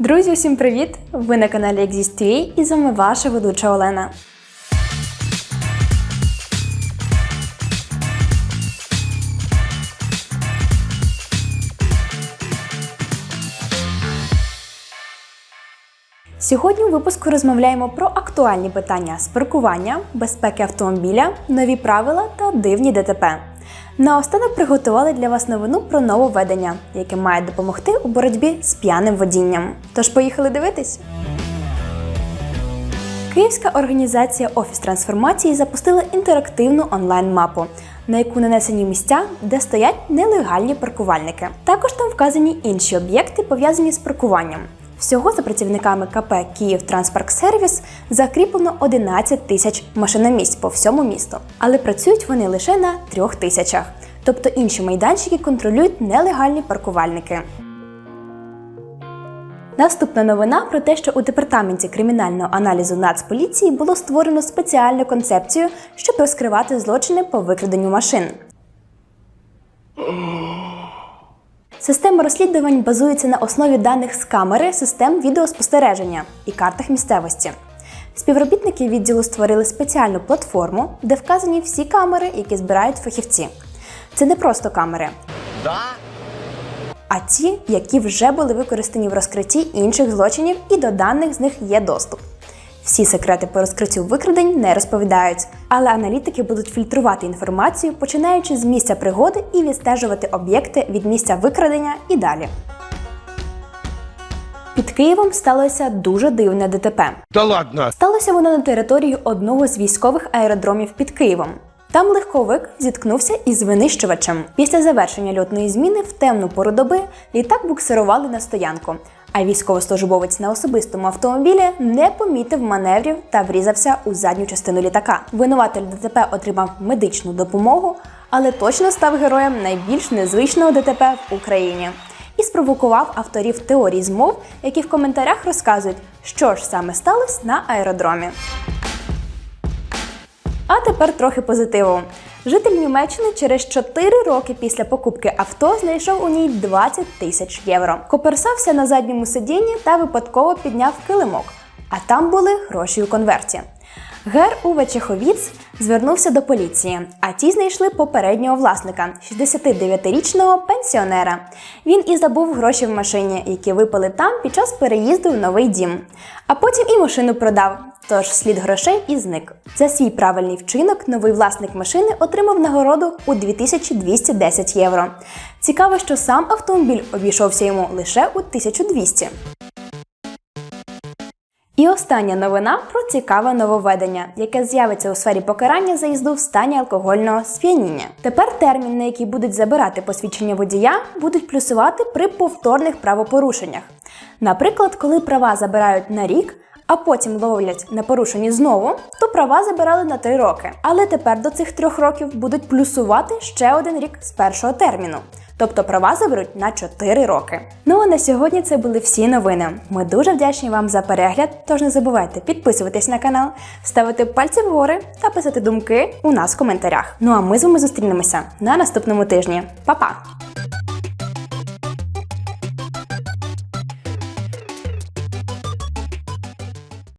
Друзі, усім привіт! Ви на каналі Exist.ua і з вами ваша ведуча Олена. Сьогодні у випуску розмовляємо про актуальні питання з паркування, безпеки автомобіля, нові правила та дивні ДТП. Наостанок приготували для вас новину про нововведення, яке має допомогти у боротьбі з п'яним водінням. Тож поїхали дивитись. Київська організація Офіс трансформації запустила інтерактивну онлайн-мапу, на яку нанесені місця, де стоять нелегальні паркувальники. Також там вказані інші об'єкти, пов'язані з паркуванням. Всього за працівниками КП Київ Транспарксервіс закріплено 11 тисяч машиномісць по всьому місту, але працюють вони лише на трьох тисячах. Тобто інші майданчики контролюють нелегальні паркувальники. Наступна новина про те, що у департаменті кримінального аналізу Нацполіції було створено спеціальну концепцію, щоб розкривати злочини по викраденню машин. Система розслідувань базується на основі даних з камери, систем відеоспостереження і картах місцевості. Співробітники відділу створили спеціальну платформу, де вказані всі камери, які збирають фахівці. Це не просто камери, Да? а ті, які вже були використані в розкритті інших злочинів, і до даних з них є доступ. Всі секрети по розкриттю викрадень не розповідають, але аналітики будуть фільтрувати інформацію, починаючи з місця пригоди і відстежувати об'єкти від місця викрадення і далі. Під Києвом сталося дуже дивне ДТП. Да ладно. Сталося воно на території одного з військових аеродромів під Києвом. Там легковик зіткнувся із винищувачем. Після завершення льотної зміни в темну пору доби літак буксирували на стоянку. А військовослужбовець на особистому автомобілі не помітив маневрів та врізався у задню частину літака. Винуватель ДТП отримав медичну допомогу, але точно став героєм найбільш незвичного ДТП в Україні і спровокував авторів теорій змов, які в коментарях розказують, що ж саме сталося на аеродромі. А тепер трохи позитиву. Житель Німеччини через 4 роки після покупки авто знайшов у ній 20 тисяч євро. Коперсався на задньому сидінні та випадково підняв килимок. А там були гроші у конверті. Гер Уве Чеховіц звернувся до поліції, а ті знайшли попереднього власника 69-річного пенсіонера. Він і забув гроші в машині, які випали там під час переїзду в новий дім. А потім і машину продав. Тож слід грошей і зник. За свій правильний вчинок новий власник машини отримав нагороду у 2210 євро. Цікаво, що сам автомобіль обійшовся йому лише у 1200. І остання новина про цікаве нововведення, яке з'явиться у сфері покарання заїзду в стані алкогольного сп'яніння. Тепер термін, на який будуть забирати посвідчення водія, будуть плюсувати при повторних правопорушеннях. Наприклад, коли права забирають на рік. А потім ловлять на порушенні знову, то права забирали на 3 роки. Але тепер до цих трьох років будуть плюсувати ще один рік з першого терміну. Тобто права заберуть на 4 роки. Ну а на сьогодні це були всі новини. Ми дуже вдячні вам за перегляд. Тож не забувайте підписуватись на канал, ставити пальці вгори та писати думки у нас в коментарях. Ну а ми з вами зустрінемося на наступному тижні. Па-па!